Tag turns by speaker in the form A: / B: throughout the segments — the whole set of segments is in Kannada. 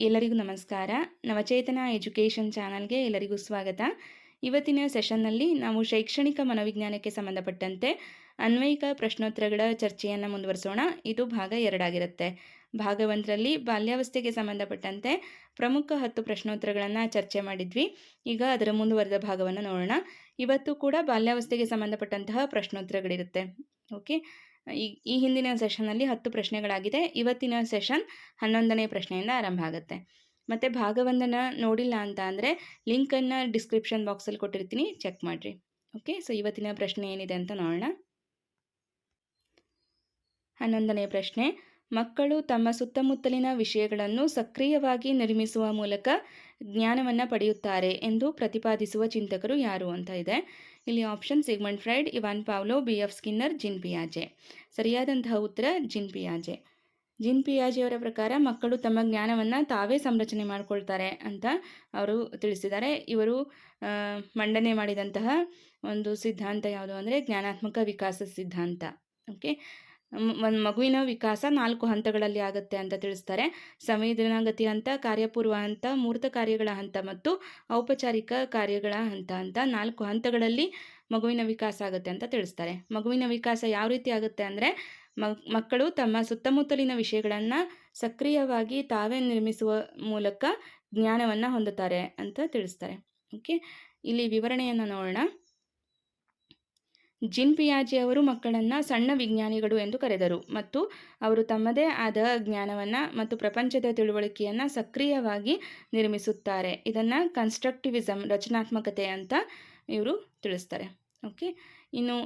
A: ಎಲ್ಲರಿಗೂ ನಮಸ್ಕಾರ. ನವಚೇತನ ಎಜುಕೇಷನ್ ಚಾನಲ್ಗೆ ಎಲ್ಲರಿಗೂ ಸ್ವಾಗತ. ಇವತ್ತಿನ ಸೆಷನ್ನಲ್ಲಿ ನಾವು ಶೈಕ್ಷಣಿಕ ಮನೋವಿಜ್ಞಾನಕ್ಕೆ ಸಂಬಂಧಪಟ್ಟಂತೆ ಅನ್ವಯಿಕ ಪ್ರಶ್ನೋತ್ತರಗಳ ಚರ್ಚೆಯನ್ನು ಮುಂದುವರಿಸೋಣ. ಇದು ಭಾಗ ಎರಡಾಗಿರುತ್ತೆ. ಭಾಗ ಒಂದರಲ್ಲಿ ಬಾಲ್ಯಾವಸ್ಥೆಗೆ ಸಂಬಂಧಪಟ್ಟಂತೆ ಪ್ರಮುಖ ಹತ್ತು ಪ್ರಶ್ನೋತ್ತರಗಳನ್ನು ಚರ್ಚೆ ಮಾಡಿದ್ವಿ. ಈಗ ಅದರ ಮುಂದುವರೆದ ಭಾಗವನ್ನು ನೋಡೋಣ. ಇವತ್ತು ಕೂಡ ಬಾಲ್ಯಾವಸ್ಥೆಗೆ ಸಂಬಂಧಪಟ್ಟಂತಹ ಪ್ರಶ್ನೋತ್ತರಗಳಿರುತ್ತೆ. ಓಕೆ. ಈ ಈ ಹಿಂದಿನ ಸೆಷನ್ನಲ್ಲಿ ಹತ್ತು ಪ್ರಶ್ನೆಗಳಾಗಿದೆ. ಇವತ್ತಿನ ಸೆಷನ್ ಹನ್ನೊಂದನೇ ಪ್ರಶ್ನೆಯಿಂದ ಆರಂಭ ಆಗುತ್ತೆ. ಮತ್ತು ಭಾಗವೊಂದನ್ನು ನೋಡಿಲ್ಲ ಅಂತ ಅಂದರೆ ಲಿಂಕನ್ನು ಡಿಸ್ಕ್ರಿಪ್ಷನ್ ಬಾಕ್ಸಲ್ಲಿ ಕೊಟ್ಟಿರ್ತೀನಿ. ಚೆಕ್ ಮಾಡಿರಿ. ಓಕೆ, ಸೊ ಇವತ್ತಿನ ಪ್ರಶ್ನೆ ಏನಿದೆ ಅಂತ ನೋಡೋಣ. ಹನ್ನೊಂದನೇ ಪ್ರಶ್ನೆ, ಮಕ್ಕಳು ತಮ್ಮ ಸುತ್ತಮುತ್ತಲಿನ ವಿಷಯಗಳನ್ನು ಸಕ್ರಿಯವಾಗಿ ನಿರ್ಮಿಸುವ ಮೂಲಕ ಜ್ಞಾನವನ್ನು ಪಡೆಯುತ್ತಾರೆ ಎಂದು ಪ್ರತಿಪಾದಿಸುವ ಚಿಂತಕರು ಯಾರು ಅಂತ ಇದೆ. ಇಲ್ಲಿ option Sigmund Freud Ivan Pavlov B F Skinner Jean ಪಿಯಾಜೆ ಸರಿಯಾದಂತಹ ಉತ್ತರ ಜಿನ್ ಪಿಯಾಜೆ ಜಿನ್ ಪಿಯಾಜೆಯವರ ಪ್ರಕಾರ ಮಕ್ಕಳು ತಮ್ಮ ಜ್ಞಾನವನ್ನು ತಾವೇ ಸಂರಚನೆ ಮಾಡಿಕೊಳ್ತಾರೆ ಅಂತ ಅವರು ತಿಳಿಸಿದ್ದಾರೆ. ಇವರು ಮಂಡನೆ ಮಾಡಿದಂತಹ ಒಂದು ಸಿದ್ಧಾಂತ ಯಾವುದು ಅಂದರೆ ಜ್ಞಾನಾತ್ಮಕ ವಿಕಾಸ ಸಿದ್ಧಾಂತ. ಓಕೆ ಒಂದು ಮಗುವಿನ ವಿಕಾಸ ನಾಲ್ಕು ಹಂತಗಳಲ್ಲಿ ಆಗುತ್ತೆ ಅಂತ ತಿಳಿಸ್ತಾರೆ. ಸಂವೇದನಾಗತಿ ಹಂತ, ಕಾರ್ಯಪೂರ್ವ ಹಂತ ಮೂರ್ತ ಕಾರ್ಯಗಳ ಹಂತ ಮತ್ತು ಔಪಚಾರಿಕ ಕಾರ್ಯಗಳ ಹಂತ ಅಂತ ನಾಲ್ಕು ಹಂತಗಳಲ್ಲಿ ಮಗುವಿನ ವಿಕಾಸ ಆಗುತ್ತೆ ಅಂತ ತಿಳಿಸ್ತಾರೆ. ಮಗುವಿನ ವಿಕಾಸ ಯಾವ ರೀತಿ ಆಗುತ್ತೆ ಅಂದರೆ ಮಕ್ಕಳು ತಮ್ಮ ಸುತ್ತಮುತ್ತಲಿನ ವಿಷಯಗಳನ್ನು ಸಕ್ರಿಯವಾಗಿ ತಾವೇ ನಿರ್ಮಿಸುವ ಮೂಲಕ ಜ್ಞಾನವನ್ನು ಹೊಂದುತ್ತಾರೆ ಅಂತ ತಿಳಿಸ್ತಾರೆ. ಓಕೆ, ಇಲ್ಲಿ ವಿವರಣೆಯನ್ನು ನೋಡೋಣ. ಜಿನ್ ಪಿಯಾಜಿ ಅವರು ಮಕ್ಕಳನ್ನು ಸಣ್ಣ ವಿಜ್ಞಾನಿಗಳು ಎಂದು ಕರೆದರು ಮತ್ತು ಅವರು ತಮ್ಮದೇ ಆದ ಜ್ಞಾನವನ್ನು ಮತ್ತು ಪ್ರಪಂಚದ ತಿಳುವಳಿಕೆಯನ್ನು ಸಕ್ರಿಯವಾಗಿ ನಿರ್ಮಿಸುತ್ತಾರೆ. ಇದನ್ನು ಕನ್ಸ್ಟ್ರಕ್ಟಿವಿಸಮ್ ರಚನಾತ್ಮಕತೆ ಅಂತ ಇವರು ತಿಳಿಸ್ತಾರೆ. ಓಕೆ. ಇನ್ನು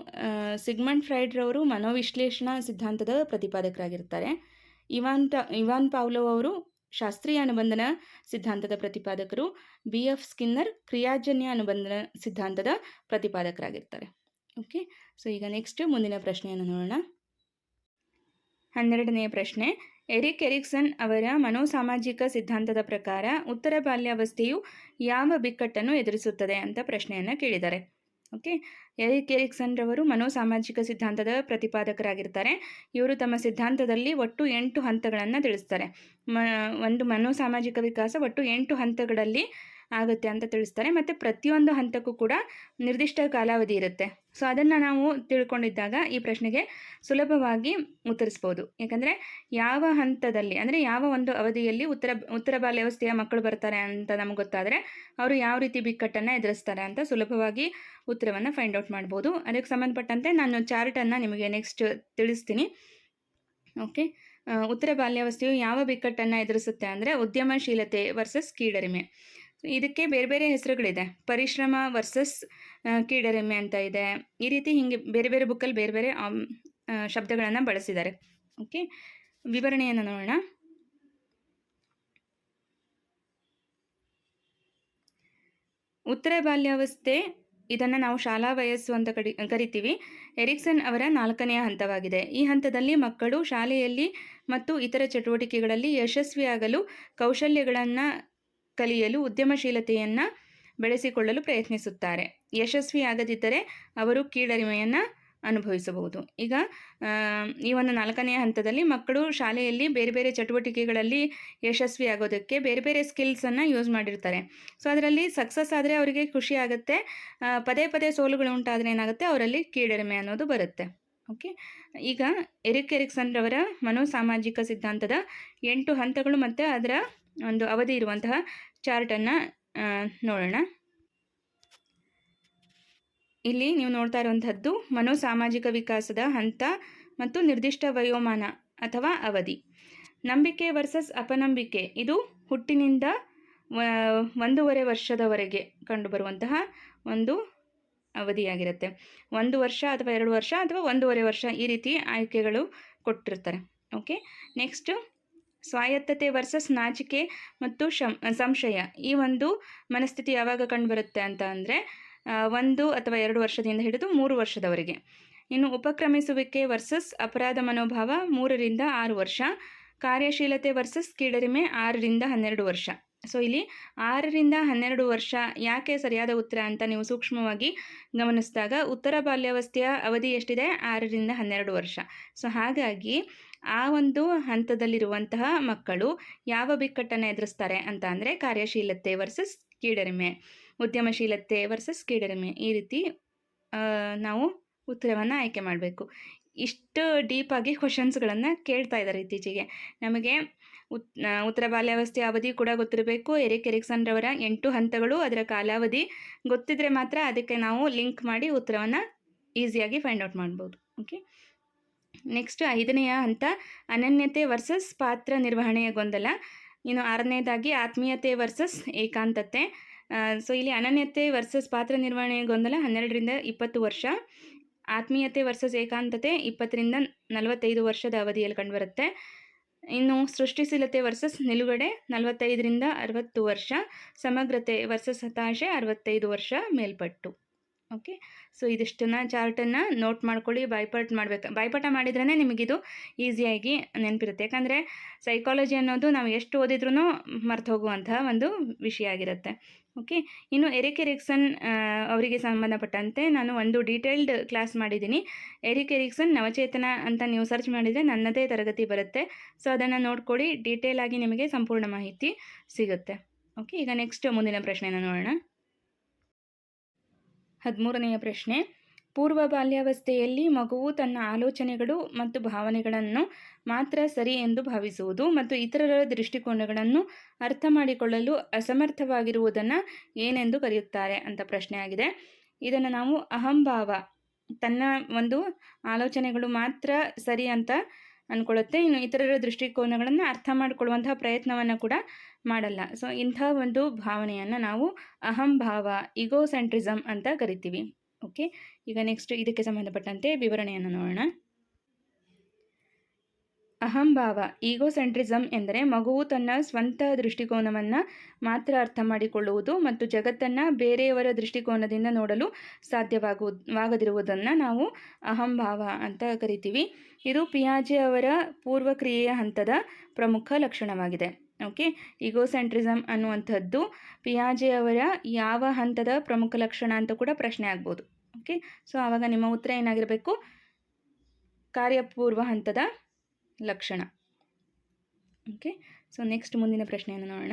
A: ಸಿಗ್ಮಂಡ್ ಫ್ರೈಡ್ರವರು ಮನೋವಿಶ್ಲೇಷಣಾ ಸಿದ್ಧಾಂತದ ಪ್ರತಿಪಾದಕರಾಗಿರ್ತಾರೆ. ಇವಾನ್ ಟ, ಇವಾನ್ ಪಾವ್ಲೋ ಅವರು ಶಾಸ್ತ್ರೀಯ ಅನುಬಂಧನ ಸಿದ್ಧಾಂತದ ಪ್ರತಿಪಾದಕರು. ಬಿ ಎಫ್ ಸ್ಕಿನ್ನರ್, ಕ್ರಿಯಾಜನ್ಯ ಅನುಬಂಧನ ಸಿದ್ಧಾಂತದ ಪ್ರತಿಪಾದಕರಾಗಿರ್ತಾರೆ. ಓಕೆ ಸೊ ಈಗ ನೆಕ್ಸ್ಟ್ ಮುಂದಿನ ಪ್ರಶ್ನೆಯನ್ನು ನೋಡೋಣ. ಹನ್ನೆರಡನೆಯ ಪ್ರಶ್ನೆ. ಎರಿಕ್ ಎರಿಕ್ಸನ್ ಅವರ ಮನೋಸಾಮಾಜಿಕ ಸಿದ್ಧಾಂತದ ಪ್ರಕಾರ ಉತ್ತರ ಬಾಲ್ಯಾವಸ್ಥೆಯು ಯಾವ ಬಿಕ್ಕಟ್ಟನ್ನು ಎದುರಿಸುತ್ತದೆ ಅಂತ ಪ್ರಶ್ನೆಯನ್ನು ಕೇಳಿದ್ದಾರೆ. ಓಕೆ ಎರಿಕ್ ಎರಿಕ್ಸನ್ ರವರು ಮನೋಸಾಮಾಜಿಕ ಸಿದ್ಧಾಂತದ ಪ್ರತಿಪಾದಕರಾಗಿರ್ತಾರೆ. ಇವರು ತಮ್ಮ ಸಿದ್ಧಾಂತದಲ್ಲಿ ಒಟ್ಟು ಎಂಟು ಹಂತಗಳನ್ನು ತಿಳಿಸ್ತಾರೆ. ಮ, ಒಂದು ಮನೋಸಾಮಾಜಿಕ ವಿಕಾಸ ಒಟ್ಟು ಎಂಟು ಹಂತಗಳಲ್ಲಿ ಆಗುತ್ತೆ ಅಂತ ತಿಳಿಸ್ತಾರೆ. ಮತ್ತು ಪ್ರತಿಯೊಂದು ಹಂತಕ್ಕೂ ಕೂಡ ನಿರ್ದಿಷ್ಟ ಕಾಲಾವಧಿ ಇರುತ್ತೆ. ಸೊ ಅದನ್ನು ನಾವು ತಿಳ್ಕೊಂಡಿದ್ದಾಗ ಈ ಪ್ರಶ್ನೆಗೆ ಸುಲಭವಾಗಿ ಉತ್ತರಿಸ್ಬೋದು. ಯಾಕಂದರೆ ಯಾವ ಹಂತದಲ್ಲಿ, ಅಂದರೆ ಯಾವ ಒಂದು ಅವಧಿಯಲ್ಲಿ ಉತ್ತರ ಉತ್ತರ ಬಾಲ್ಯಾವಸ್ಥೆಯ ಮಕ್ಕಳು ಬರ್ತಾರೆ ಅಂತ ನಮ್ಗೆ ಗೊತ್ತಾದರೆ ಅವರು ಯಾವ ರೀತಿ ಬಿಕ್ಕಟ್ಟನ್ನು ಎದುರಿಸ್ತಾರೆ ಅಂತ ಸುಲಭವಾಗಿ ಉತ್ತರವನ್ನು ಫೈಂಡ್ ಔಟ್ ಮಾಡ್ಬೋದು. ಅದಕ್ಕೆ ಸಂಬಂಧಪಟ್ಟಂತೆ ನಾನು ಚಾರ್ಟನ್ನು ನಿಮಗೆ ನೆಕ್ಸ್ಟ್ ತಿಳಿಸ್ತೀನಿ. ಓಕೆ ಉತ್ತರ ಬಾಲ್ಯಾವಸ್ಥೆಯು ಯಾವ ಬಿಕ್ಕಟ್ಟನ್ನು ಎದುರಿಸುತ್ತೆ ಅಂದರೆ ಉದ್ಯಮಶೀಲತೆ ವರ್ಸಸ್ ಕೀಳರಿಮೆ. ಇದಕ್ಕೆ ಬೇರೆ ಬೇರೆ ಹೆಸರುಗಳಿದೆ. ಪರಿಶ್ರಮ ವರ್ಸಸ್ ಕೀಡರಿಮೆ ಅಂತ ಇದೆ. ಈ ರೀತಿ ಹೀಗೆ ಬೇರೆ ಬೇರೆ ಬುಕ್ಕಲ್ಲಿ ಬೇರೆ ಬೇರೆ ಶಬ್ದಗಳನ್ನು ಬಳಸಿದ್ದಾರೆ. ಓಕೆ ವಿವರಣೆಯನ್ನು ನೋಡೋಣ. ಉತ್ತರ ಬಾಲ್ಯಾವಸ್ಥೆ, ಇದನ್ನು ನಾವು ಶಾಲಾ ವಯಸ್ಸು ಅಂತ ಕಡಿ, ಕರಿತೀವಿ. ಎರಿಕ್ಸನ್ ಅವರ ನಾಲ್ಕನೆಯ ಹಂತವಾಗಿದೆ. ಈ ಹಂತದಲ್ಲಿ ಮಕ್ಕಳು ಶಾಲೆಯಲ್ಲಿ ಮತ್ತು ಇತರ ಚಟುವಟಿಕೆಗಳಲ್ಲಿ ಯಶಸ್ವಿಯಾಗಲು ಕೌಶಲ್ಯಗಳನ್ನು ಕಲಿಯಲು ಉದ್ಯಮಶೀಲತೆಯನ್ನು ಬೆಳೆಸಿಕೊಳ್ಳಲು ಪ್ರಯತ್ನಿಸುತ್ತಾರೆ. ಯಶಸ್ವಿಯಾಗದಿದ್ದರೆ ಅವರು ಕೀಳರಿಮೆಯನ್ನು ಅನುಭವಿಸಬಹುದು. ಈಗ ಈ ಒಂದು ನಾಲ್ಕನೇ ಹಂತದಲ್ಲಿ ಮಕ್ಕಳು ಶಾಲೆಯಲ್ಲಿ ಬೇರೆ ಬೇರೆ ಚಟುವಟಿಕೆಗಳಲ್ಲಿ ಯಶಸ್ವಿ ಆಗೋದಕ್ಕೆ ಬೇರೆ ಬೇರೆ ಸ್ಕಿಲ್ಸನ್ನು ಯೂಸ್ ಮಾಡಿರ್ತಾರೆ. ಸೊ, ಅದರಲ್ಲಿ ಸಕ್ಸಸ್ ಆದರೆ ಅವರಿಗೆ ಖುಷಿ ಆಗುತ್ತೆ. ಪದೇ ಪದೇ ಸೋಲುಗಳು ಉಂಟಾದರೆ ಏನಾಗುತ್ತೆ? ಅವರಲ್ಲಿ ಕೀಳರಿಮೆ ಅನ್ನೋದು ಬರುತ್ತೆ. ಓಕೆ? ಈಗ ಎರಿಕ್ ಎರಿಕ್ಸನ್ ರವರ ಮನೋಸಾಮಾಜಿಕ ಸಿದ್ಧಾಂತದ ಎಂಟು ಹಂತಗಳು ಮತ್ತು ಅದರ ಒಂದು ಅವಧಿ ಇರುವಂತಹ ಚಾರ್ಟನ್ನು ನೋಡೋಣ. ಇಲ್ಲಿ ನೀವು ನೋಡ್ತಾ ಇರುವಂಥದ್ದು ಮನೋಸಾಮಾಜಿಕ ವಿಕಾಸದ ಹಂತ ಮತ್ತು ನಿರ್ದಿಷ್ಟ ವಯೋಮಾನ ಅಥವಾ ಅವಧಿ. ನಂಬಿಕೆ ವರ್ಸಸ್ ಅಪನಂಬಿಕೆ. ಇದು ಹುಟ್ಟಿನಿಂದ ಒಂದೂವರೆ ವರ್ಷದವರೆಗೆ ಕಂಡುಬರುವಂತಹ ಒಂದು ಅವಧಿಯಾಗಿರುತ್ತೆ. ಒಂದು ವರ್ಷ ಅಥವಾ ಎರಡು ವರ್ಷ ಅಥವಾ ಒಂದೂವರೆ ವರ್ಷ ಈ ರೀತಿ ಆಯ್ಕೆಗಳು ಕೊಟ್ಟಿರ್ತಾರೆ. ಓಕೆ ನೆಕ್ಸ್ಟು ಸ್ವಾಯತ್ತತೆ ವರ್ಸಸ್ ನಾಚಿಕೆ ಮತ್ತು ಶಂ, ಸಂಶಯ. ಈ ಒಂದು ಮನಸ್ಥಿತಿ ಯಾವಾಗ ಕಂಡುಬರುತ್ತೆ ಅಂತ ಅಂದರೆ ಒಂದು ಅಥವಾ ಎರಡು ವರ್ಷದಿಂದ ಹಿಡಿದು ಮೂರು ವರ್ಷದವರೆಗೆ. ಇನ್ನು ಉಪಕ್ರಮಿಸುವಿಕೆ ವರ್ಸಸ್ ಅಪರಾಧ ಮನೋಭಾವ ಮೂರರಿಂದ ಆರು ವರ್ಷ. ಕಾರ್ಯಶೀಲತೆ ವರ್ಸಸ್ ಕೀಳರಿಮೆ ಆರರಿಂದ ಹನ್ನೆರಡು ವರ್ಷ. ಸೊ ಇಲ್ಲಿ ಆರರಿಂದ ಹನ್ನೆರಡು ವರ್ಷ ಯಾಕೆ ಸರಿಯಾದ ಉತ್ತರ ಅಂತ ನೀವು ಸೂಕ್ಷ್ಮವಾಗಿ ಗಮನಿಸಿದಾಗ ಉತ್ತರ ಬಾಲ್ಯಾವಸ್ಥೆಯ ಅವಧಿ ಎಷ್ಟಿದೆ? ಆರರಿಂದ ಹನ್ನೆರಡು ವರ್ಷ. ಸೊ ಹಾಗಾಗಿ ಆ ಒಂದು ಹಂತದಲ್ಲಿರುವಂತಹ ಮಕ್ಕಳು ಯಾವ ಬಿಕ್ಕಟ್ಟನ್ನು ಎದುರಿಸ್ತಾರೆ ಅಂತ ಅಂದರೆ ಕಾರ್ಯಶೀಲತೆ ವರ್ಸಸ್ ಕೀಡರಿಮೆ, ಉದ್ಯಮಶೀಲತೆ ವರ್ಸಸ್ ಕೀಡರಿಮೆ ಈ ರೀತಿ ನಾವು ಉತ್ತರವನ್ನು ಆಯ್ಕೆ ಮಾಡಬೇಕು. ಇಷ್ಟು ಡೀಪಾಗಿ ಕ್ವಶನ್ಸ್ಗಳನ್ನು ಕೇಳ್ತಾ ಇದ್ದಾರೆ ಇತ್ತೀಚೆಗೆ. ನಮಗೆ ಉತ್ ಉತ್ತರ ಬಾಲ್ಯಾವಸ್ಥೆ ಅವಧಿ ಕೂಡ ಗೊತ್ತಿರಬೇಕು. ಎರಿಕ್ ಎರಿಕ್ಸನ್ ರವರ ಎಂಟು ಹಂತಗಳು ಅದರ ಕಾಲಾವಧಿ ಗೊತ್ತಿದ್ರೆ ಮಾತ್ರ ಅದಕ್ಕೆ ನಾವು ಲಿಂಕ್ ಮಾಡಿ ಉತ್ತರವನ್ನು ಈಸಿಯಾಗಿ ಫೈಂಡ್ ಔಟ್ ಮಾಡ್ಬೋದು. ಓಕೆ ನೆಕ್ಸ್ಟ್ ಐದನೆಯ ಹಂತ, ಅನನ್ಯತೆ ವರ್ಸಸ್ ಪಾತ್ರ ನಿರ್ವಹಣೆಯ ಗೊಂದಲ. ಇನ್ನು ಆರನೇದಾಗಿ ಆತ್ಮೀಯತೆ ವರ್ಸಸ್ ಏಕಾಂತತೆ. ಸೊ ಇಲ್ಲಿ ಅನನ್ಯತೆ ವರ್ಸಸ್ ಪಾತ್ರ ನಿರ್ವಹಣೆಯ ಗೊಂದಲ ಹನ್ನೆರಡರಿಂದ ಇಪ್ಪತ್ತು ವರ್ಷ. ಆತ್ಮೀಯತೆ ವರ್ಸಸ್ ಏಕಾಂತತೆ ಇಪ್ಪತ್ತರಿಂದ ನಲವತ್ತೈದು ವರ್ಷದ ಅವಧಿಯಲ್ಲಿ ಕಂಡುಬರುತ್ತೆ. ಇನ್ನು ಸೃಷ್ಟಿಶೀಲತೆ ವರ್ಸಸ್ ನಿಲುಗಡೆ ನಲವತ್ತೈದರಿಂದ ಅರವತ್ತು ವರ್ಷ. ಸಮಗ್ರತೆ ವರ್ಸಸ್ ಹತಾಶೆ ಅರವತ್ತೈದು ವರ್ಷ ಮೇಲ್ಪಟ್ಟು. ಓಕೆ? ಸೊ, ಇದಿಷ್ಟನ್ನು ಚಾರ್ಟನ್ನು ನೋಟ್ ಮಾಡ್ಕೊಳ್ಳಿ ಬಾಯ್ಪಾಟ್ ಮಾಡಬೇಕು. ಬಾಯ್ಪಾಠ ಮಾಡಿದ್ರೇ ನಿಮಗಿದು ಈಸಿಯಾಗಿ ನೆನಪಿರುತ್ತೆ. ಯಾಕಂದರೆ ಸೈಕಾಲಜಿ ಅನ್ನೋದು ನಾವು ಎಷ್ಟು ಓದಿದ್ರೂ ಮರ್ತು ಹೋಗುವಂತಹ ಒಂದು ವಿಷಯ ಆಗಿರುತ್ತೆ. ಓಕೆ? ಇನ್ನು ಎರಿಕ್ ಎರಿಕ್ಸನ್ ಅವರಿಗೆ ಸಂಬಂಧಪಟ್ಟಂತೆ ನಾನು ಒಂದು ಡೀಟೇಲ್ಡ್ ಕ್ಲಾಸ್ ಮಾಡಿದ್ದೀನಿ. ಎರಿಕ್ ಎರಿಕ್ಸನ್ ನವಚೇತನ ಅಂತ ನೀವು ಸರ್ಚ್ ಮಾಡಿದರೆ ನನ್ನದೇ ತರಗತಿ ಬರುತ್ತೆ. ಸೊ, ಅದನ್ನು ನೋಡ್ಕೊಳ್ಳಿ. ಡೀಟೇಲ್ ಆಗಿ ನಿಮಗೆ ಸಂಪೂರ್ಣ ಮಾಹಿತಿ ಸಿಗುತ್ತೆ. ಓಕೆ? ಈಗ ನೆಕ್ಸ್ಟ್ ಮುಂದಿನ ಪ್ರಶ್ನೆನ ನೋಡೋಣ. ಹದಿಮೂರನೆಯ ಪ್ರಶ್ನೆ, ಪೂರ್ವ ಬಾಲ್ಯಾವಸ್ಥೆಯಲ್ಲಿ ಮಗುವು ತನ್ನ ಆಲೋಚನೆಗಳು ಮತ್ತು ಭಾವನೆಗಳನ್ನು ಮಾತ್ರ ಸರಿ ಎಂದು ಭಾವಿಸುವುದು ಮತ್ತು ಇತರರ ದೃಷ್ಟಿಕೋನಗಳನ್ನು ಅರ್ಥ ಮಾಡಿಕೊಳ್ಳಲು ಅಸಮರ್ಥವಾಗಿರುವುದನ್ನು ಏನೆಂದು ಕರೆಯುತ್ತಾರೆ ಅಂತ ಪ್ರಶ್ನೆ ಆಗಿದೆ ಇದನ್ನು ನಾವು ಅಹಂಭಾವ, ತನ್ನ ಒಂದು ಆಲೋಚನೆಗಳು ಮಾತ್ರ ಸರಿ ಅಂತ ಅಂದ್ಕೊಳ್ಳುತ್ತೆ ಇನ್ನು ಇತರರ ದೃಷ್ಟಿಕೋನಗಳನ್ನು ಅರ್ಥ ಮಾಡಿಕೊಳ್ಳುವಂತಹ ಪ್ರಯತ್ನವನ್ನು ಕೂಡ ಮಾಡಲ್ಲ. ಸೊ ಇಂಥ ಒಂದು ಭಾವನೆಯನ್ನು ನಾವು ಅಹಂಭಾವ ಇಗೋಸೆಂಟ್ರಿಸಮ್ ಅಂತ ಕರಿತೀವಿ. ಓಕೆ ಈಗ ನೆಕ್ಸ್ಟ್ ಇದಕ್ಕೆ ಸಂಬಂಧಪಟ್ಟಂತೆ ವಿವರಣೆಯನ್ನು ನೋಡೋಣ. ಅಹಂಭಾವ ಈಗೋಸೆಂಟ್ರಿಸಮ್ ಎಂದರೆ ಮಗುವು ತನ್ನ ಸ್ವಂತ ದೃಷ್ಟಿಕೋನವನ್ನು ಮಾತ್ರ ಅರ್ಥ ಮಾಡಿಕೊಳ್ಳುವುದು ಮತ್ತು ಜಗತ್ತನ್ನು ಬೇರೆಯವರ ದೃಷ್ಟಿಕೋನದಿಂದ ನೋಡಲು ಸಾಧ್ಯವಾಗುವ ವಾಗದಿರುವುದನ್ನು ನಾವು ಅಹಂಭಾವ ಅಂತ ಕರಿತೀವಿ. ಇದು ಪಿಯಾಜೆ ಅವರ ಪೂರ್ವಕ್ರಿಯೆಯ ಹಂತದ ಪ್ರಮುಖ ಲಕ್ಷಣವಾಗಿದೆ. ಓಕೆ ಈಗೋಸೆಂಟ್ರಿಸಮ್ ಅನ್ನುವಂಥದ್ದು ಪಿಯಾಜೆ ಅವರ ಯಾವ ಹಂತದ ಪ್ರಮುಖ ಲಕ್ಷಣ ಅಂತ ಕೂಡ ಪ್ರಶ್ನೆ ಆಗ್ಬೋದು. ಓಕೆ ಸೊ ಆವಾಗ ನಿಮ್ಮ ಉತ್ತರ ಏನಾಗಿರಬೇಕು? ಕಾರ್ಯಪೂರ್ವ ಹಂತದ ಲಕ್ಷಣ. ಓಕೆ ಸೊ ನೆಕ್ಸ್ಟ್ ಮುಂದಿನ ಪ್ರಶ್ನೆಯನ್ನು ನೋಡೋಣ.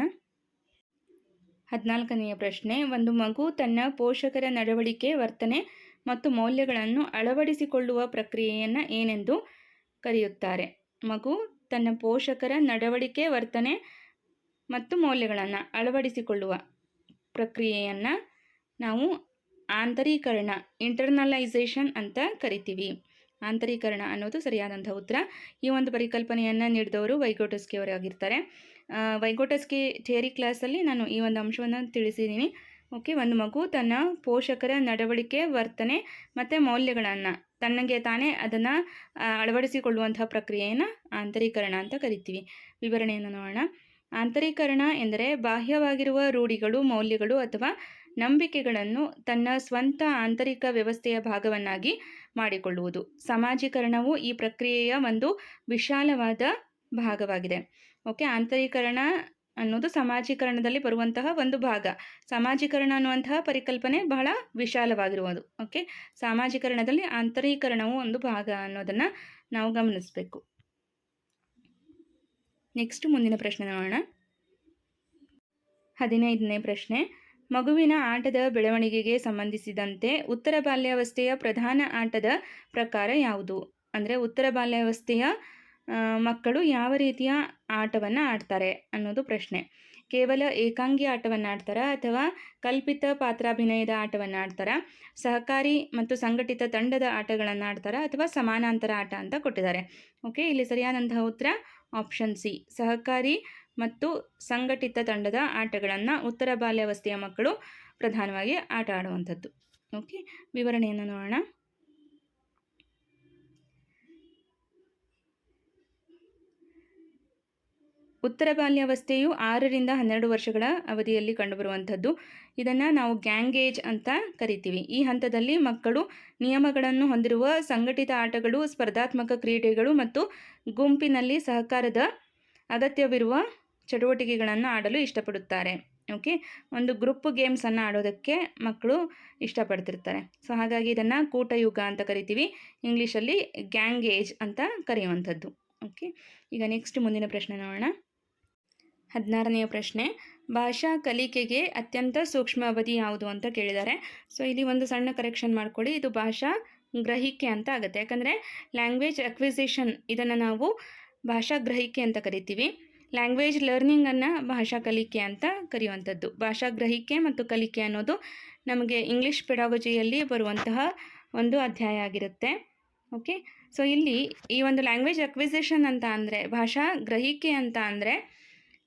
A: ಹದಿನಾಲ್ಕನೆಯ ಪ್ರಶ್ನೆ, ಒಂದು ಮಗು ತನ್ನ ಪೋಷಕರ ನಡವಳಿಕೆ, ವರ್ತನೆ ಮತ್ತು ಮೌಲ್ಯಗಳನ್ನು ಅಳವಡಿಸಿಕೊಳ್ಳುವ ಪ್ರಕ್ರಿಯೆಯನ್ನು ಏನೆಂದು ಕರೆಯುತ್ತಾರೆ? ಮಗು ತನ್ನ ಪೋಷಕರ ನಡವಳಿಕೆ ವರ್ತನೆ ಮತ್ತು ಮೌಲ್ಯಗಳನ್ನು ಅಳವಡಿಸಿಕೊಳ್ಳುವ ಪ್ರಕ್ರಿಯೆಯನ್ನು ನಾವು ಆಂತರೀಕರಣ ಇಂಟರ್ನಲೈಸೇಷನ್ ಅಂತ ಕರಿತೀವಿ. ಆಂತರೀಕರಣ ಅನ್ನೋದು ಸರಿಯಾದಂಥ ಉತ್ತರ. ಈ ಒಂದು ಪರಿಕಲ್ಪನೆಯನ್ನು ನೀಡಿದವರು ವೈಗೋಟಸ್ಕಿ ಅವರಾಗಿರ್ತಾರೆ ಆ, ವೈಗೋಟಸ್ಕಿ ಥಿಯರಿ ಕ್ಲಾಸಲ್ಲಿ ನಾನು ಈ ಒಂದು ಅಂಶವನ್ನು ತಿಳಿಸಿದ್ದೀನಿ ಓಕೆ, ಒಂದು ಮಗು ತನ್ನ ಪೋಷಕರ ನಡವಳಿಕೆ, ವರ್ತನೆ ಮತ್ತು ಮೌಲ್ಯಗಳನ್ನು, ತನ್ನಗೆ ತಾನೇ ಅದನ್ನು ಅಳವಡಿಸಿಕೊಳ್ಳುವಂತಹ ಪ್ರಕ್ರಿಯೆಯನ್ನು ಆಂತರೀಕರಣ ಅಂತ ಕರಿತೀವಿ. ವಿವರಣೆಯನ್ನು ನೋಡೋಣ. ಆಂತರೀಕರಣ ಎಂದರೆ ಬಾಹ್ಯವಾಗಿರುವ ರೂಢಿಗಳು, ಮೌಲ್ಯಗಳು ಅಥವಾ ನಂಬಿಕೆಗಳನ್ನು ತನ್ನ ಸ್ವಂತ ಆಂತರಿಕ ವ್ಯವಸ್ಥೆಯ ಭಾಗವನ್ನಾಗಿ ಮಾಡಿಕೊಳ್ಳುವುದು. ಸಮಾಜೀಕರಣವು ಈ ಪ್ರಕ್ರಿಯೆಯ ಒಂದು ವಿಶಾಲವಾದ ಭಾಗವಾಗಿದೆ. ಓಕೆ, ಆಂತರೀಕರಣ ಅನ್ನೋದು ಸಮಾಜೀಕರಣದಲ್ಲಿ ಬರುವಂತಹ ಒಂದು ಭಾಗ. ಸಮಾಜೀಕರಣ ಅನ್ನುವಂತಹ ಪರಿಕಲ್ಪನೆ ಬಹಳ ವಿಶಾಲವಾಗಿರುವುದು. ಓಕೆ ಸಾಮಾಜೀಕರಣದಲ್ಲಿ ಆಂತರೀಕರಣವು ಒಂದು ಭಾಗ ಅನ್ನೋದನ್ನು ನಾವು ಗಮನಿಸಬೇಕು. ನೆಕ್ಸ್ಟ್ ಮುಂದಿನ ಪ್ರಶ್ನೆ ನೋಡೋಣ. ಹದಿನೈದನೇ ಪ್ರಶ್ನೆ. ಮಗುವಿನ ಆಟದ ಬೆಳವಣಿಗೆಗೆ ಸಂಬಂಧಿಸಿದಂತೆ ಉತ್ತರ ಬಾಲ್ಯಾವಸ್ಥೆಯ ಪ್ರಧಾನ ಆಟದ ಪ್ರಕಾರ ಯಾವುದು? ಅಂದರೆ ಉತ್ತರ ಬಾಲ್ಯಾವಸ್ಥೆಯ ಮಕ್ಕಳು ಯಾವ ರೀತಿಯ ಆಟವನ್ನು ಆಡ್ತಾರೆ ಅನ್ನೋದು ಪ್ರಶ್ನೆ. ಕೇವಲ ಏಕಾಂಗಿ ಆಟವನ್ನು ಆಡ್ತಾರಾ ಅಥವಾ ಕಲ್ಪಿತ ಪಾತ್ರಾಭಿನಯದ ಆಟವನ್ನು ಆಡ್ತಾರಾ? ಸಹಕಾರಿ ಮತ್ತು ಸಂಘಟಿತ ತಂಡದ ಆಟಗಳನ್ನು ಆಡ್ತಾರಾ ಅಥವಾ ಸಮಾನಾಂತರ ಆಟ ಅಂತ ಕೊಟ್ಟಿದ್ದಾರೆ. ಓಕೆ, ಇಲ್ಲಿ ಸರಿಯಾದಂತಹ ಉತ್ತರ ಆಪ್ಷನ್ ಸಿ. ಸಹಕಾರಿ ಮತ್ತು ಸಂಘಟಿತ ತಂಡದ ಆಟಗಳನ್ನು ಉತ್ತರ ಬಾಲ್ಯಾವಸ್ಥೆಯ ಮಕ್ಕಳು ಪ್ರಧಾನವಾಗಿ ಆಟ ಆಡುವಂಥದ್ದು. ಓಕೆ, ವಿವರಣೆಯನ್ನು ನೋಡೋಣ. ಉತ್ತರ ಬಾಲ್ಯಾವಸ್ಥೆಯು ಆರರಿಂದ ಹನ್ನೆರಡು ವರ್ಷಗಳ ಅವಧಿಯಲ್ಲಿ ಕಂಡುಬರುವಂಥದ್ದು. ಇದನ್ನು ನಾವು ಗ್ಯಾಂಗೇಜ್ ಅಂತ ಕರಿತೀವಿ. ಈ ಹಂತದಲ್ಲಿ ಮಕ್ಕಳು ನಿಯಮಗಳನ್ನು ಹೊಂದಿರುವ ಸಂಘಟಿತ ಆಟಗಳು, ಸ್ಪರ್ಧಾತ್ಮಕ ಕ್ರೀಡೆಗಳು ಮತ್ತು ಗುಂಪಿನಲ್ಲಿ ಸಹಕಾರದ ಅಗತ್ಯವಿರುವ ಚಟುವಟಿಕೆಗಳನ್ನು ಆಡಲು ಇಷ್ಟಪಡುತ್ತಾರೆ. ಓಕೆ? ಒಂದು ಗ್ರೂಪ್ ಗೇಮ್ಸನ್ನು ಆಡೋದಕ್ಕೆ ಮಕ್ಕಳು ಇಷ್ಟಪಡ್ತಿರ್ತಾರೆ. ಸೊ, ಹಾಗಾಗಿ ಇದನ್ನು ಕೂಟಯುಗ ಅಂತ ಕರಿತೀವಿ. ಇಂಗ್ಲೀಷಲ್ಲಿ ಗ್ಯಾಂಗೇಜ್ ಅಂತ ಕರೆಯುವಂಥದ್ದು. ಓಕೆ? ಈಗ ನೆಕ್ಸ್ಟ್ ಮುಂದಿನ ಪ್ರಶ್ನೆ ನೋಡೋಣ. ಹದಿನಾರನೆಯ ಪ್ರಶ್ನೆ, ಭಾಷಾ ಕಲಿಕೆಗೆ ಅತ್ಯಂತ ಸೂಕ್ಷ್ಮ ಅವಧಿ ಯಾವುದು ಅಂತ ಕೇಳಿದ್ದಾರೆ. ಸೊ ಇಲ್ಲಿ ಒಂದು ಸಣ್ಣ ಕರೆಕ್ಷನ್ ಮಾಡ್ಕೊಳ್ಳಿ. ಇದು ಭಾಷಾ ಗ್ರಹಿಕೆ ಅಂತ ಆಗುತ್ತೆ. ಯಾಕಂದರೆ ಲ್ಯಾಂಗ್ವೇಜ್ ಅಕ್ವಿಸಿಷನ್ ಇದನ್ನು ನಾವು ಭಾಷಾ ಗ್ರಹಿಕೆ ಅಂತ ಕರಿತೀವಿ. ಲ್ಯಾಂಗ್ವೇಜ್ ಲರ್ನಿಂಗನ್ನು ಭಾಷಾ ಕಲಿಕೆ ಅಂತ ಕರೆಯುವಂಥದ್ದು. ಭಾಷಾ ಗ್ರಹಿಕೆ ಮತ್ತು ಕಲಿಕೆ ಅನ್ನೋದು ನಮಗೆ ಇಂಗ್ಲೀಷ್ ಪೆಡಾಗಜಿಯಲ್ಲಿ ಬರುವಂತಹ ಒಂದು ಅಧ್ಯಾಯ ಆಗಿರುತ್ತೆ. ಓಕೆ ಸೊ ಇಲ್ಲಿ ಈ ಒಂದು ಲ್ಯಾಂಗ್ವೇಜ್ ಅಕ್ವಿಸಿಷನ್ ಅಂತ ಅಂದರೆ, ಭಾಷಾ ಗ್ರಹಿಕೆ ಅಂತ ಅಂದರೆ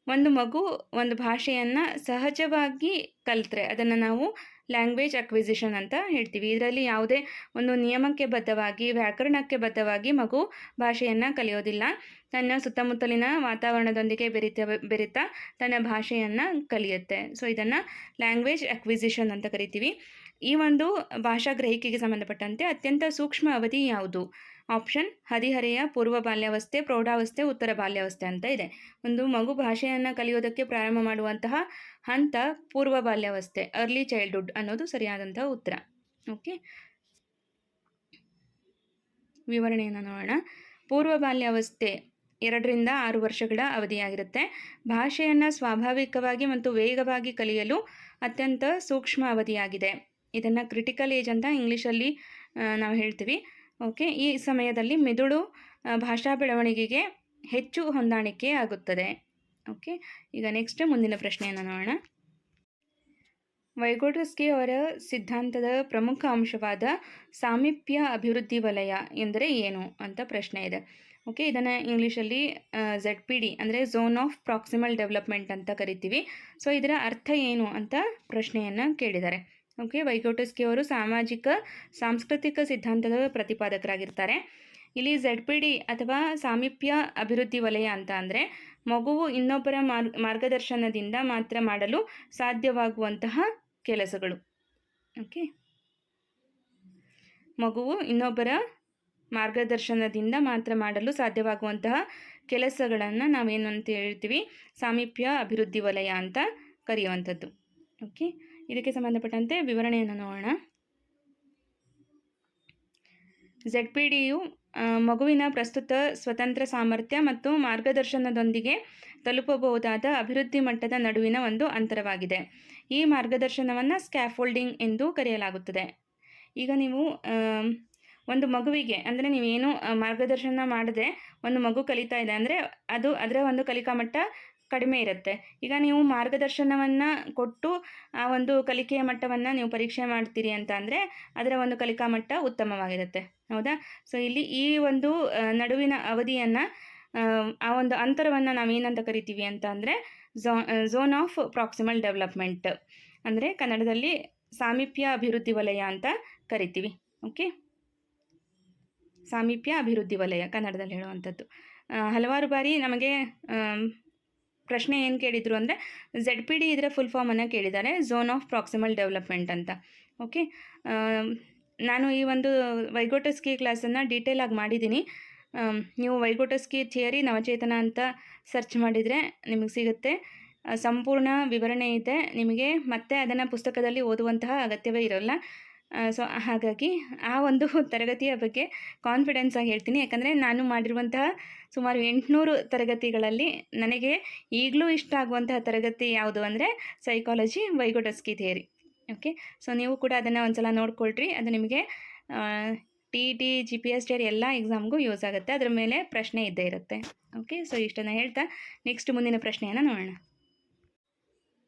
A: ಒಂದು ಮಗು ಒಂದು ಭಾಷೆಯನ್ನು ಸಹಜವಾಗಿ ಕಲಿತ್ರೆ. ಅದನ್ನು ನಾವು ಲ್ಯಾಂಗ್ವೇಜ್ ಅಕ್ವಿಸಿಷನ್ ಅಂತ ಹೇಳ್ತೀವಿ. ಇದರಲ್ಲಿ ಯಾವುದೇ ಒಂದು ನಿಯಮಕ್ಕೆ ಬದ್ಧವಾಗಿ, ವ್ಯಾಕರಣಕ್ಕೆ ಬದ್ಧವಾಗಿ ಮಗು ಭಾಷೆಯನ್ನು ಕಲಿಯೋದಿಲ್ಲ. ತನ್ನ ಸುತ್ತಮುತ್ತಲಿನ ವಾತಾವರಣದೊಂದಿಗೆ ಬೆರಿತ, ಬೆರಿತಾ ತನ್ನ ಭಾಷೆಯನ್ನು ಕಲಿಯುತ್ತೆ. ಸೊ ಇದನ್ನು ಲ್ಯಾಂಗ್ವೇಜ್ ಅಕ್ವಿಸಿಷನ್ ಅಂತ ಕರಿತೀವಿ. ಈ ಒಂದು ಭಾಷಾ ಗ್ರಹಿಕೆಗೆ ಸಂಬಂಧಪಟ್ಟಂತೆ ಅತ್ಯಂತ ಸೂಕ್ಷ್ಮ ಅವಧಿ ಯಾವುದು? ಆಪ್ಷನ್ ಹದಿಹರೆಯ ಪೂರ್ವ ಬಾಲ್ಯಾವಸ್ಥೆ, ಪ್ರೌಢಾವಸ್ಥೆ, ಉತ್ತರ ಬಾಲ್ಯಾವಸ್ಥೆ ಅಂತ ಇದೆ. ಒಂದು ಮಗು ಭಾಷೆಯನ್ನು ಕಲಿಯೋದಕ್ಕೆ ಪ್ರಾರಂಭ ಮಾಡುವಂತಹ ಹಂತ ಪೂರ್ವ ಬಾಲ್ಯಾವಸ್ಥೆ ಅರ್ಲಿ ಚೈಲ್ಡ್ಹುಡ್ ಅನ್ನೋದು ಸರಿಯಾದಂತಹ ಉತ್ತರ. ಓಕೆ? ವಿವರಣೆಯನ್ನು ನೋಡೋಣ. ಪೂರ್ವ ಬಾಲ್ಯಾವಸ್ಥೆ ಎರಡರಿಂದ ಆರು ವರ್ಷಗಳ ಅವಧಿಯಾಗಿರುತ್ತೆ. ಭಾಷೆಯನ್ನು ಸ್ವಾಭಾವಿಕವಾಗಿ ಮತ್ತು ವೇಗವಾಗಿ ಕಲಿಯಲು ಅತ್ಯಂತ ಸೂಕ್ಷ್ಮ ಅವಧಿಯಾಗಿದೆ. ಇದನ್ನು ಕ್ರಿಟಿಕಲ್ ಏಜ್ ಅಂತ ಇಂಗ್ಲೀಷಲ್ಲಿ ನಾವು ಹೇಳ್ತೀವಿ. ಓಕೆ, ಈ ಸಮಯದಲ್ಲಿ ಮಿದುಳು ಭಾಷಾ ಬೆಳವಣಿಗೆಗೆ ಹೆಚ್ಚು ಹೊಂದಾಣಿಕೆ ಆಗುತ್ತದೆ. ಓಕೆ, ಈಗ ನೆಕ್ಸ್ಟ್ ಮುಂದಿನ ಪ್ರಶ್ನೆಯನ್ನು ನೋಡೋಣ. ವೈಗೋಡ್ರಸ್ಕಿ ಅವರ ಸಿದ್ಧಾಂತದ ಪ್ರಮುಖ ಅಂಶವಾದ ಸಾಮೀಪ್ಯ ಅಭಿವೃದ್ಧಿ ವಲಯ ಎಂದರೆ ಏನು ಅಂತ ಪ್ರಶ್ನೆ ಇದೆ. ಓಕೆ, ಇದನ್ನು ಇಂಗ್ಲೀಷಲ್ಲಿ ಝೆಡ್ ಪಿ ಡಿ ಅಂದರೆ ಝೋನ್ ಆಫ್ ಪ್ರಾಕ್ಸಿಮಲ್ ಡೆವಲಪ್ಮೆಂಟ್ ಅಂತ ಕರಿತೀವಿ. ಸೊ ಇದರ ಅರ್ಥ ಏನು ಅಂತ ಪ್ರಶ್ನೆಯನ್ನು ಕೇಳಿದ್ದಾರೆ. ಓಕೆ ವೈಕೋಟಸ್ಕಿಯವರು ಸಾಮಾಜಿಕ, ಸಾಂಸ್ಕೃತಿಕ ಸಿದ್ಧಾಂತದ ಪ್ರತಿಪಾದಕರಾಗಿರ್ತಾರೆ. ಇಲ್ಲಿ ಝೆಡ್ ಪಿ ಡಿ ಅಥವಾ ಸಾಮೀಪ್ಯ ಅಭಿವೃದ್ಧಿ ವಲಯ ಅಂತ ಅಂದರೆ ಮಗುವು ಇನ್ನೊಬ್ಬರ ಮಾರ್ಗ ಮಾರ್ಗದರ್ಶನದಿಂದ ಮಾತ್ರ ಮಾಡಲು ಸಾಧ್ಯವಾಗುವಂತಹ ಕೆಲಸಗಳು. ಓಕೆ ಮಗುವು ಇನ್ನೊಬ್ಬರ ಮಾರ್ಗದರ್ಶನದಿಂದ ಮಾತ್ರ ಮಾಡಲು ಸಾಧ್ಯವಾಗುವಂತಹ ಕೆಲಸಗಳನ್ನು ನಾವೇನು ಅಂತ ಹೇಳ್ತೀವಿ? ಸಾಮೀಪ್ಯ ಅಭಿವೃದ್ಧಿ ವಲಯ ಅಂತ ಕರೆಯುವಂಥದ್ದು. ಓಕೆ ಇದಕ್ಕೆ ಸಂಬಂಧಪಟ್ಟಂತೆ ವಿವರಣೆಯನ್ನು ನೋಡೋಣ. ಝೆಡ್ ಪಿ ಡಿಯು ಮಗುವಿನ ಪ್ರಸ್ತುತ ಸ್ವತಂತ್ರ ಸಾಮರ್ಥ್ಯ ಮತ್ತು ಮಾರ್ಗದರ್ಶನದೊಂದಿಗೆ ತಲುಪಬಹುದಾದ ಅಭಿವೃದ್ಧಿ ಮಟ್ಟದ ನಡುವಿನ ಒಂದು ಅಂತರವಾಗಿದೆ. ಈ ಮಾರ್ಗದರ್ಶನವನ್ನು ಸ್ಕ್ಯಾಫೋಲ್ಡಿಂಗ್ ಎಂದು ಕರೆಯಲಾಗುತ್ತದೆ. ಈಗ ನೀವು ಒಂದು ಮಗುವಿಗೆ, ಅಂದರೆ ನೀವೇನು ಮಾರ್ಗದರ್ಶನ ಮಾಡದೆ ಒಂದು ಮಗು ಕಲಿತಾ ಇದೆ ಅಂದರೆ ಅದು ಅದರ ಒಂದು ಕಲಿಕಾ ಮಟ್ಟ ಕಡಿಮೆ ಇರುತ್ತೆ. ಈಗ ನೀವು ಮಾರ್ಗದರ್ಶನವನ್ನು ಕೊಟ್ಟು, ಆ ಒಂದು ಕಲಿಕೆಯ ಮಟ್ಟವನ್ನು ನೀವು ಪರೀಕ್ಷೆ ಮಾಡ್ತೀರಿ ಅಂತ ಅಂದರೆ, ಅದರ ಒಂದು ಕಲಿಕಾ ಮಟ್ಟ ಉತ್ತಮವಾಗಿರುತ್ತೆ. ಹೌದಾ? ಸೊ ಇಲ್ಲಿ ಈ ಒಂದು ನಡುವಿನ ಅವಧಿಯನ್ನು, ಆ ಒಂದು ಅಂತರವನ್ನು ನಾವೇನಂತ ಕರಿತೀವಿ ಅಂತ ಅಂದರೆ, ಝೋ ಝೋನ್ ಆಫ್ ಪ್ರಾಕ್ಸಿಮಲ್ ಡೆವಲಪ್ಮೆಂಟ್. ಅಂದರೆ ಕನ್ನಡದಲ್ಲಿ ಸಾಮೀಪ್ಯ ಅಭಿವೃದ್ಧಿ ವಲಯ ಅಂತ ಕರಿತೀವಿ. ಓಕೆ? ಸಾಮೀಪ್ಯ ಅಭಿವೃದ್ಧಿ ವಲಯ ಕನ್ನಡದಲ್ಲಿ ಹೇಳುವಂಥದ್ದು. ಹಲವಾರು ಬಾರಿ ನಮಗೆ ಪ್ರಶ್ನೆ ಏನು ಕೇಳಿದರು ಅಂದರೆ ಝೆಡ್ ಪಿ ಡಿ ಇದರ ಫುಲ್ ಫಾರ್ಮನ್ನು ಕೇಳಿದ್ದಾರೆ ಝೋನ್ ಆಫ್ ಪ್ರಾಕ್ಸಿಮಲ್ ಡೆವಲಪ್ಮೆಂಟ್ ಅಂತ. ಓಕೆ ನಾನು ಈ ಒಂದು ವೈಗೋಟಸ್ಕಿ ಕ್ಲಾಸನ್ನು ಡೀಟೇಲಾಗಿ ಮಾಡಿದ್ದೀನಿ ಆಮ್, ನೀವು ವೈಗೋಟಸ್ಕಿ ಥಿಯರಿ ನವಚೇತನ ಅಂತ ಸರ್ಚ್ ಮಾಡಿದರೆ ನಿಮಗೆ ಸಿಗುತ್ತೆ. ಸಂಪೂರ್ಣ ವಿವರಣೆ ಇದೆ. ನಿಮಗೆ ಮತ್ತೆ ಅದನ್ನು ಪುಸ್ತಕದಲ್ಲಿ ಓದುವಂತಹ ಅಗತ್ಯವೇ ಇರೋಲ್ಲ. ಸೊ ಹಾಗಾಗಿ ಆ ಒಂದು ತರಗತಿಯ ಬಗ್ಗೆ ಕಾನ್ಫಿಡೆನ್ಸ್ ಆಗಿ ಹೇಳ್ತೀನಿ. ಯಾಕಂದರೆ ನಾನು ಮಾಡಿರುವಂತಹ ಸುಮಾರು ಎಂಟುನೂರು ತರಗತಿಗಳಲ್ಲಿ ನನಗೆ ಈಗಲೂ ಇಷ್ಟ ಆಗುವಂತಹ ತರಗತಿ ಯಾವುದು ಅಂದರೆ psychology Vygotsky theory okay so ನೀವು ಕೂಡ ಅದನ್ನು ಒಂದ್ಸಲ ನೋಡ್ಕೊಳ್ರಿ. ಅದು ನಿಮಗೆ T T G P S T ಎಲ್ಲ ಎಕ್ಸಾಮ್ಗೂ ಯೂಸ್ ಆಗುತ್ತೆ. ಅದರ ಮೇಲೆ ಪ್ರಶ್ನೆ ಇದ್ದೇ ಇರುತ್ತೆ. ಓಕೆ ಸೊ ಇಷ್ಟನ್ನು ಹೇಳ್ತಾ ನೆಕ್ಸ್ಟ್ ಮುಂದಿನ ಪ್ರಶ್ನೆಯನ್ನು ನೋಡೋಣ.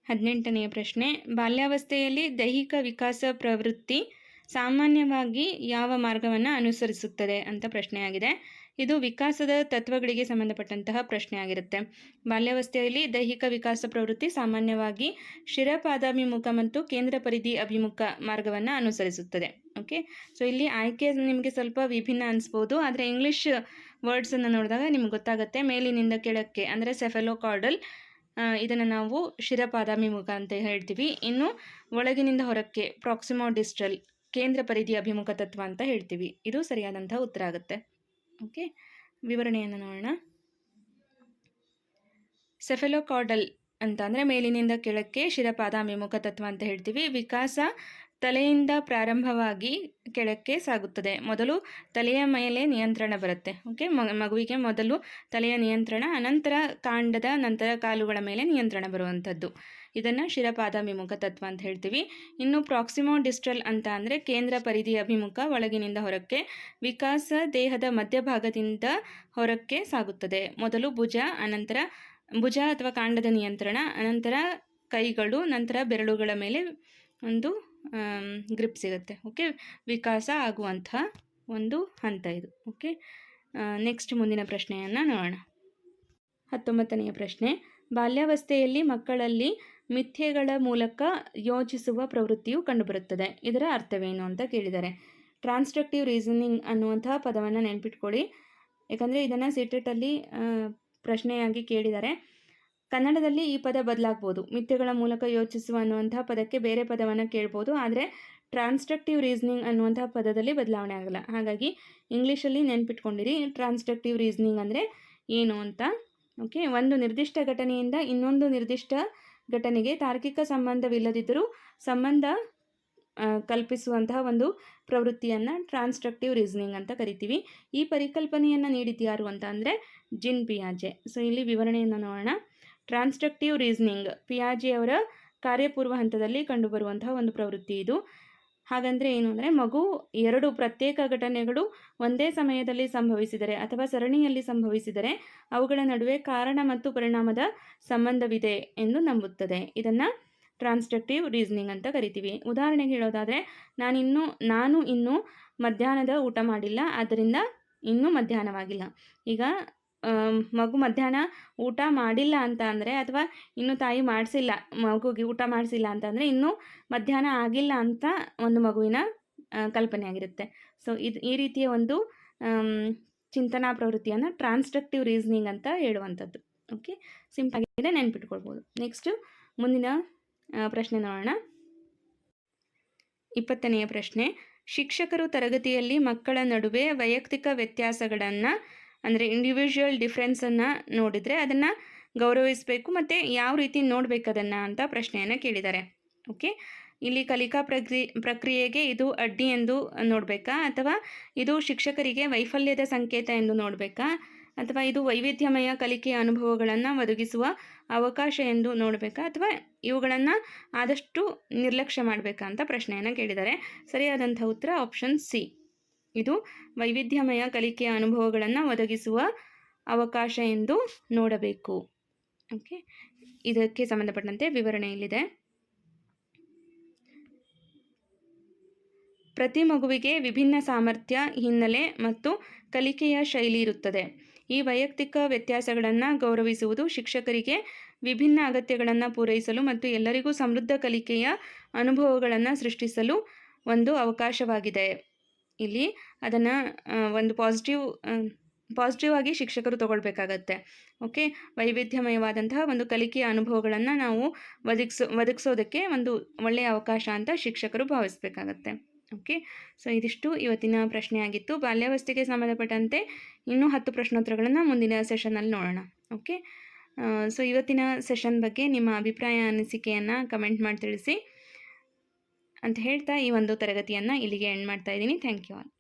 A: ಹದಿನೆಂಟನೆಯ ಪ್ರಶ್ನೆ, ಬಾಲ್ಯಾವಸ್ಥೆಯಲ್ಲಿ ದೈಹಿಕ ವಿಕಾಸ ಪ್ರವೃತ್ತಿ ಸಾಮಾನ್ಯವಾಗಿ ಯಾವ ಮಾರ್ಗವನ್ನು ಅನುಸರಿಸುತ್ತದೆ ಅಂತ ಪ್ರಶ್ನೆಯಾಗಿದೆ. ಇದು ವಿಕಾಸದ ತತ್ವಗಳಿಗೆ ಸಂಬಂಧಪಟ್ಟಂತಹ ಪ್ರಶ್ನೆ ಆಗಿರುತ್ತೆ ಬಾಲ್ಯಾವಸ್ಥೆಯಲ್ಲಿ ದೈಹಿಕ ವಿಕಾಸ ಪ್ರವೃತ್ತಿ ಸಾಮಾನ್ಯವಾಗಿ ಶಿರಪಾದಾಭಿಮುಖ ಮತ್ತು ಕೇಂದ್ರ ಪರಿಧಿ ಅಭಿಮುಖ ಮಾರ್ಗವನ್ನು ಅನುಸರಿಸುತ್ತದೆ. ಓಕೆ? ಸೊ, ಇಲ್ಲಿ ಆಯ್ಕೆ ನಿಮಗೆ ಸ್ವಲ್ಪ ವಿಭಿನ್ನ ಅನಿಸ್ಬೋದು. ಆದರೆ ಇಂಗ್ಲೀಷ್ ವರ್ಡ್ಸನ್ನು ನೋಡಿದಾಗ ನಿಮ್ಗೆ ಗೊತ್ತಾಗುತ್ತೆ. ಮೇಲಿನಿಂದ ಕೆಳಕ್ಕೆ, ಅಂದರೆ ಸೆಫೆಲೋಕಾರ್ಡಲ್ ಇದನ್ನು ನಾವು ಶಿರಪಾದಾಭಿಮುಖ ಅಂತ ಹೇಳ್ತೀವಿ. ಇನ್ನು ಒಳಗಿನಿಂದ ಹೊರಕ್ಕೆ ಪ್ರಾಕ್ಸಿಮೋ ಡಿಸ್ಟಲ್ ಕೇಂದ್ರ ಪರಿಧಿ ಅಭಿಮುಖ ತತ್ವ ಅಂತ ಹೇಳ್ತೀವಿ. ಇದು ಸರಿಯಾದಂತಹ ಉತ್ತರ ಆಗುತ್ತೆ. ಓಕೆ, ವಿವರಣೆಯನ್ನು ನೋಡೋಣ. ಸೆಫೆಲೋಕಾರ್ಡಲ್ ಅಂತ ಅಂದರೆ ಮೇಲಿನಿಂದ ಕೆಳಕ್ಕೆ ಶಿರಪಾದಾಭಿಮುಖ ತತ್ವ ಅಂತ ಹೇಳ್ತೀವಿ. ವಿಕಾಸ ತಲೆಯಿಂದ ಪ್ರಾರಂಭವಾಗಿ ಕೆಳಕ್ಕೆ ಸಾಗುತ್ತದೆ. ಮೊದಲು ತಲೆಯ ಮೇಲೆ ನಿಯಂತ್ರಣ ಬರುತ್ತೆ. ಓಕೆ ಮಗುವಿಗೆ ಮೊದಲು ತಲೆಯ ನಿಯಂತ್ರಣ, ಅನಂತರ ಕಾಂಡದ ನಂತರ ಕಾಲುಗಳ ಮೇಲೆ ನಿಯಂತ್ರಣ ಬರುವಂಥದ್ದು. ಇದನ್ನು ಶಿರಪಾದಾಭಿಮುಖ ತತ್ವ ಅಂತ ಹೇಳ್ತೀವಿ. ಇನ್ನು ಪ್ರಾಕ್ಸಿಮೋ ಡಿಸ್ಟ್ರಲ್ ಅಂತ ಅಂದರೆ ಕೇಂದ್ರ ಪರಿಧಿ ಅಭಿಮುಖ ಒಳಗಿನಿಂದ ಹೊರಕ್ಕೆ, ವಿಕಾಸ ದೇಹದ ಮಧ್ಯಭಾಗದಿಂದ ಹೊರಕ್ಕೆ ಸಾಗುತ್ತದೆ. ಮೊದಲು ಭುಜ, ಅನಂತರ ಭುಜ ಅಥವಾ ಕಾಂಡದ ನಿಯಂತ್ರಣ, ಅನಂತರ ಕೈಗಳು, ನಂತರ ಬೆರಳುಗಳ ಮೇಲೆ ಒಂದು ಗ್ರಿಪ್ ಸಿಗುತ್ತೆ. ಓಕೆ? ವಿಕಾಸ ಆಗುವಂತಹ ಒಂದು ಹಂತ ಇದು. ಓಕೆ? ನೆಕ್ಸ್ಟ್ ಮುಂದಿನ ಪ್ರಶ್ನೆಯನ್ನು ನೋಡೋಣ. ಹತ್ತೊಂಬತ್ತನೆಯ ಪ್ರಶ್ನೆ. ಬಾಲ್ಯಾವಸ್ಥೆಯಲ್ಲಿ ಮಕ್ಕಳಲ್ಲಿ ಮಿಥ್ಯೆಗಳ ಮೂಲಕ ಯೋಚಿಸುವ ಪ್ರವೃತ್ತಿಯು ಕಂಡುಬರುತ್ತದೆ. ಇದರ ಅರ್ಥವೇನು ಅಂತ ಕೇಳಿದ್ದಾರೆ ಟ್ರಾನ್ಸ್ಟ್ರಕ್ಟಿವ್ ರೀಸನಿಂಗ್ ಅನ್ನುವಂತಹ ಪದವನ್ನು ನೆನ್ಪಿಟ್ಕೊಳ್ಳಿ. ಯಾಕಂದರೆ ಇದನ್ನು ಸಿಟೆಟಲ್ಲಿ ಪ್ರಶ್ನೆಯಾಗಿ ಕೇಳಿದ್ದಾರೆ ಕನ್ನಡದಲ್ಲಿ ಈ ಪದ ಬದಲಾಗ್ಬೋದು. ಮಿಥ್ಯೆಗಳ ಮೂಲಕ ಯೋಚಿಸುವ ಅನ್ನುವಂತಹ ಪದಕ್ಕೆ ಬೇರೆ ಪದವನ್ನು ಕೇಳ್ಬೋದು. ಆದರೆ ಟ್ರಾನ್ಸ್ಟ್ರಕ್ಟಿವ್ ರೀಸನಿಂಗ್ ಅನ್ನುವಂತಹ ಪದದಲ್ಲಿ ಬದಲಾವಣೆ ಆಗಲ್ಲ. ಹಾಗಾಗಿ, ಇಂಗ್ಲೀಷಲ್ಲಿ ನೆನ್ಪಿಟ್ಕೊಂಡಿರಿ ಟ್ರಾನ್ಸ್ಟ್ರಕ್ಟಿವ್ ರೀಸನಿಂಗ್ ಅಂದರೆ ಏನು ಅಂತ. ಓಕೆ, ಒಂದು ನಿರ್ದಿಷ್ಟ ಘಟನೆಯಿಂದ ಇನ್ನೊಂದು ನಿರ್ದಿಷ್ಟ ಘಟನೆಗೆ ತಾರ್ಕಿಕ ಸಂಬಂಧವಿಲ್ಲದಿದ್ದರೂ ಸಂಬಂಧ ಕಲ್ಪಿಸುವಂತಹ ಒಂದು ಪ್ರವೃತ್ತಿಯನ್ನು ಟ್ರಾನ್ಸ್ಟ್ರಕ್ಟಿವ್ ರೀಸನಿಂಗ್ ಅಂತ ಕರಿತೀವಿ. ಈ ಪರಿಕಲ್ಪನೆಯನ್ನು ನೀಡಿದ್ಯಾರು ಅಂತ ಅಂದರೆ ಜಿನ್ ಪಿಯಾಜೆ. ಸೊ, ಇಲ್ಲಿ ವಿವರಣೆಯನ್ನು ನೋಡೋಣ. ಟ್ರಾನ್ಸ್ಟ್ರಕ್ಟಿವ್ ರೀಸನಿಂಗ್, ಪಿಯಾಜಿಯವರ ಕಾರ್ಯಪೂರ್ವ ಹಂತದಲ್ಲಿ ಕಂಡುಬರುವಂತಹ ಒಂದು ಪ್ರವೃತ್ತಿ ಇದು. ಹಾಗಂದರೆ ಏನು ಅಂದರೆ ಮಗು ಎರಡು ಪ್ರತ್ಯೇಕ ಘಟನೆಗಳು ಒಂದೇ ಸಮಯದಲ್ಲಿ ಸಂಭವಿಸಿದರೆ ಅಥವಾ ಸರಣಿಯಲ್ಲಿ ಸಂಭವಿಸಿದರೆ ಅವುಗಳ ನಡುವೆ ಕಾರಣ ಮತ್ತು ಪರಿಣಾಮದ ಸಂಬಂಧವಿದೆ ಎಂದು ನಂಬುತ್ತದೆ. ಇದನ್ನು ಟ್ರಾನ್ಸ್ಟ್ರಕ್ಟಿವ್ ರೀಸನಿಂಗ್ ಅಂತ ಕರಿತೀವಿ. ಉದಾಹರಣೆಗೆ ಹೇಳೋದಾದರೆ ನಾನಿನ್ನೂ ನಾನು ಇನ್ನೂ ಮಧ್ಯಾಹ್ನದ ಊಟ ಮಾಡಿಲ್ಲ, ಆದ್ದರಿಂದ ಇನ್ನೂ ಮಧ್ಯಾಹ್ನವಾಗಿಲ್ಲ. ಈಗ ಮಗು ಮಧ್ಯಾಹ್ನ ಊಟ ಮಾಡಿಲ್ಲ ಅಂತ ಅಂದರೆ ಅಥವಾ ಇನ್ನೂ ತಾಯಿ ಮಾಡಿಸಿಲ್ಲ, ಮಗುಗೆ ಊಟ ಮಾಡಿಸಿಲ್ಲ ಅಂತಂದರೆ ಇನ್ನೂ ಮಧ್ಯಾಹ್ನ ಆಗಿಲ್ಲ ಅಂತ ಒಂದು ಮಗುವಿನ ಕಲ್ಪನೆ ಆಗಿರುತ್ತೆ. ಸೊ ಇದು ಈ ರೀತಿಯ ಒಂದು ಚಿಂತನಾ ಪ್ರವೃತ್ತಿಯನ್ನು ಟ್ರಾನ್ಸ್ಟ್ರಕ್ಟಿವ್ ರೀಸನಿಂಗ್ ಅಂತ ಹೇಳುವಂಥದ್ದು. Okay simple ನೆನ್ಪಿಟ್ಕೊಳ್ಬೋದು. ನೆಕ್ಸ್ಟು ಮುಂದಿನ ಪ್ರಶ್ನೆ ನೋಡೋಣ. ಇಪ್ಪತ್ತನೆಯ ಪ್ರಶ್ನೆ. ಶಿಕ್ಷಕರು ತರಗತಿಯಲ್ಲಿ ಮಕ್ಕಳ ನಡುವೆ ವೈಯಕ್ತಿಕ ವ್ಯತ್ಯಾಸಗಳನ್ನು ಅಂದರೆ ಇಂಡಿವಿಜುವಲ್ ಡಿಫ್ರೆನ್ಸನ್ನು ನೋಡಿದರೆ ಅದನ್ನು ಗೌರವಿಸಬೇಕು ಮತ್ತು ಯಾವ ರೀತಿ ನೋಡಬೇಕು ಅದನ್ನು ಅಂತ ಪ್ರಶ್ನೆಯನ್ನು ಕೇಳಿದ್ದಾರೆ. ಓಕೆ ಇಲ್ಲಿ ಕಲಿಕಾ ಪ್ರಕ್ರಿ, ಪ್ರಕ್ರಿಯೆಗೆ ಇದು ಅಡ್ಡಿ ಎಂದು ನೋಡಬೇಕಾ? ಅಥವಾ ಇದು ಶಿಕ್ಷಕರಿಗೆ ವೈಫಲ್ಯದ ಸಂಕೇತ ಎಂದು ನೋಡಬೇಕಾ? ಅಥವಾ ಇದು ವೈವಿಧ್ಯಮಯ ಕಲಿಕೆಯ ಅನುಭವಗಳನ್ನು ಒದಗಿಸುವ ಅವಕಾಶ ಎಂದು ನೋಡಬೇಕಾ? ಅಥವಾ ಇವುಗಳನ್ನು ಆದಷ್ಟು ನಿರ್ಲಕ್ಷ್ಯ ಮಾಡಬೇಕಾ ಅಂತ ಪ್ರಶ್ನೆಯನ್ನು ಕೇಳಿದ್ದಾರೆ. ಸರಿಯಾದಂಥ ಉತ್ತರ ಆಪ್ಷನ್ ಸಿ ಇದು ವೈವಿಧ್ಯಮಯ ಕಲಿಕೆಯ ಅನುಭವಗಳನ್ನು ಒದಗಿಸುವ ಅವಕಾಶ ಎಂದು ನೋಡಬೇಕು. ಓಕೆ ಇದಕ್ಕೆ ಸಂಬಂಧಪಟ್ಟಂತೆ ವಿವರಣೆ ಇಲ್ಲಿದೆ. ಪ್ರತಿ ಮಗುವಿಗೆ ವಿಭಿನ್ನ ಸಾಮರ್ಥ್ಯ, ಹಿನ್ನೆಲೆ ಮತ್ತು ಕಲಿಕೆಯ ಶೈಲಿ ಇರುತ್ತದೆ. ಈ ವೈಯಕ್ತಿಕ ವ್ಯತ್ಯಾಸಗಳನ್ನು ಗೌರವಿಸುವುದು ಶಿಕ್ಷಕರಿಗೆ ವಿಭಿನ್ನ ಅಗತ್ಯಗಳನ್ನು ಪೂರೈಸಲು ಮತ್ತು ಎಲ್ಲರಿಗೂ ಸಮೃದ್ಧ ಕಲಿಕೆಯ ಅನುಭವಗಳನ್ನು ಸೃಷ್ಟಿಸಲು ಒಂದು ಅವಕಾಶವಾಗಿದೆ. ಇಲ್ಲಿ ಅದನ್ನು ಒಂದು ಪಾಸಿಟಿವ್ ಪಾಸಿಟಿವ್ ಆಗಿ ಶಿಕ್ಷಕರು ತಗೊಳ್ಬೇಕಾಗತ್ತೆ. ಓಕೆ ವೈವಿಧ್ಯಮಯವಾದಂತಹ ಒಂದು ಕಲಿಕೆಯ ಅನುಭವಗಳನ್ನು ನಾವು ಒದಗಿಸೋ, ಒದಗಿಸೋದಕ್ಕೆ ಒಂದು ಒಳ್ಳೆಯ ಅವಕಾಶ ಅಂತ ಶಿಕ್ಷಕರು ಭಾವಿಸಬೇಕಾಗತ್ತೆ. ಓಕೆ ಸೊ ಇದಿಷ್ಟು ಇವತ್ತಿನ ಪ್ರಶ್ನೆ ಆಗಿತ್ತು. ಬಾಲ್ಯಾವಸ್ಥೆಗೆ ಸಂಬಂಧಪಟ್ಟಂತೆ ಇನ್ನೂ ಹತ್ತು ಪ್ರಶ್ನೋತ್ತರಗಳನ್ನು ಮುಂದಿನ ಸೆಷನಲ್ಲಿ ನೋಡೋಣ. ಓಕೆ ಸೊ ಇವತ್ತಿನ ಸೆಷನ್ ಬಗ್ಗೆ ನಿಮ್ಮ ಅಭಿಪ್ರಾಯ, ಅನಿಸಿಕೆಯನ್ನು ಕಮೆಂಟ್ ಮಾಡಿ ತಿಳಿಸಿ. ಅಂತ ಹೇಳ್ತಾ ಈ ಒಂದು ತರಗತಿಯನ್ನು ಇಲ್ಲಿಗೆ ಎಂಡ್ ಮಾಡ್ತಾ ಇದ್ದೀನಿ. Thank you all